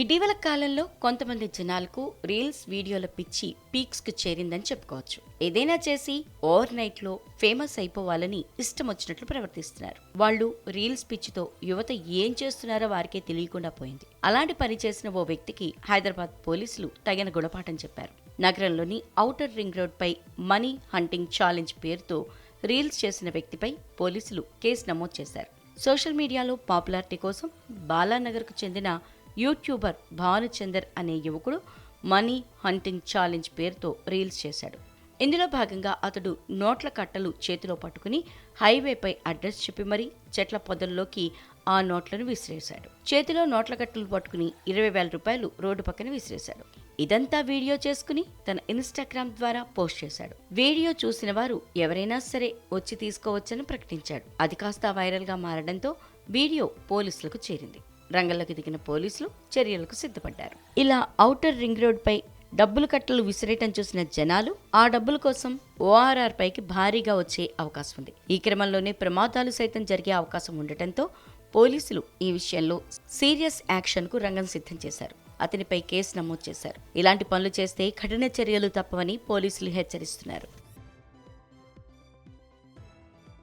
ఇటీవల కాలంలో కొంతమంది జనాలకు రీల్స్ వీడియోల పిచ్చి పీక్స్కి చేరిందని చెప్పుకోవచ్చు. ఏదైనా చేసి ఓవర్ నైట్లో ఫేమస్ అయిపోవాలని ఇష్టం వచ్చినట్లు ప్రవర్తిస్తున్నారు. వాళ్ళు రీల్స్ పిచ్చితో యువత ఏం చేస్తున్నారో వారికే తెలియకుండా పోయింది. అలాంటి పని చేసిన ఓ వ్యక్తికి హైదరాబాద్ పోలీసులు తగిన గుణపాఠం చెప్పారు. నగరంలోని ఔటర్ రింగ్ రోడ్పై మనీ హంటింగ్ ఛాలెంజ్ పేరుతో రీల్స్ చేసిన వ్యక్తిపై పోలీసులు కేసు నమోదు చేశారు. సోషల్ మీడియాలో పాపులారిటీ కోసం బాలానగర్కు చెందిన యూట్యూబర్ భానుచందర్ అనే యువకుడు మనీ హంటింగ్ ఛాలెంజ్ పేరుతో రీల్స్ చేశాడు. ఇందులో భాగంగా అతడు నోట్ల కట్టలు చేతిలో పట్టుకుని హైవేపై అడ్రస్ చెప్పి మరీ చెట్ల పొదల్లోకి ఆ నోట్లను విసిరేశాడు. చేతిలో నోట్ల కట్టలు పట్టుకుని ఇరవై వేల రూపాయలు రోడ్డు పక్కన విసిరేశాడు. ఇదంతా వీడియో చేసుకుని తన ఇన్స్టాగ్రామ్ ద్వారా పోస్ట్ చేశాడు. వీడియో చూసిన వారు ఎవరైనా సరే వచ్చి తీసుకోవచ్చని ప్రకటించాడు. అది కాస్త వైరల్గా మారడంతో వీడియో పోలీసులకు చేరింది. రంగంలోకి దిగిన పోలీసులు చర్యలకు సిద్ధపడ్డారు. ఇలా ఔటర్ రింగ్ రోడ్డుపై డబ్బులు కట్టలు విసిరేయటం చూసిన జనాలు ఆ డబ్బుల కోసం ఓఆర్ఆర్ పైకి భారీగా వచ్చే అవకాశం ఉంది ఈ క్రమంలోనే ప్రమాదాలు సైతం జరిగే అవకాశం ఉండటంతో పోలీసులు ఈ విషయంలో సీరియస్ యాక్షన్కు రంగం సిద్ధం చేశారు. అతనిపై కేసు నమోదు చేశారు. ఇలాంటి పనులు చేస్తే కఠిన చర్యలు తప్పవని పోలీసులు హెచ్చరిస్తున్నారు.